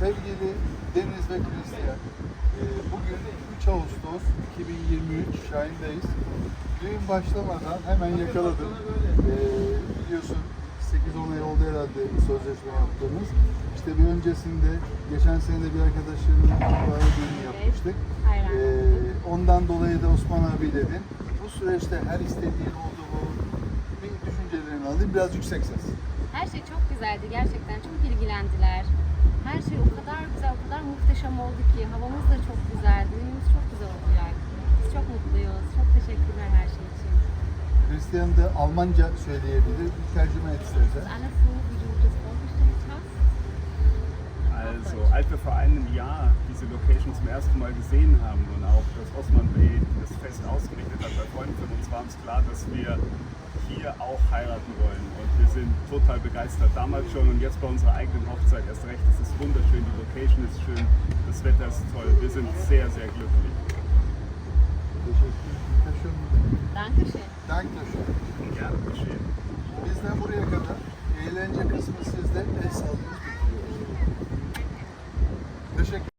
Sevgili Deniz ve Christian, e, bugün 3 Ağustos 2023 Şahin'deyiz. Düğün başlamadan hemen yakaladım. E, biliyorsun 8-10 ay oldu herhalde sözleşme yaptığımız. İşte bir öncesinde geçen sene de bir arkadaşımın bağlı düğünü yapmıştık. E, ondan dolayı da Osman abi dedim. Bu süreçte her istediğin oldu mu? Bir düşüncelerini alayım. Biraz yüksek ses. Her şey çok güzeldi. Gerçekten çok ilgilendiler. Her kadar muhteşem oldu ki. Havamız da çok güzel. Düğünümüz çok güzel olacak. Biz çok mutluyuz. Çok teşekkürler her şey için. Hristiyan da Almanca söyleyebilir. Bir tercüme et istersen. Alles so, wie du das vorgestellt hast. Also, als wir vor einem Jahr diese Location zum ersten Mal gesehen haben und auch das Osman Bey das Fest ausgerichtet hat bei Freunden von uns, war uns klar, dass wir hier auch heiraten wollen. Und wir sind total begeistert. Damals schon und jetzt bei unserer eigenen Hochzeit erst recht. Es ist wunderschön, die Location ist schön, das Wetter ist toll. Wir sind sehr, sehr glücklich. Teşekkür. Dankeschön. Dankeschön. Gern geschehen. Bizden buraya kadar. Eğlence kısmı sizde. El sallıyoruz. Teşekkür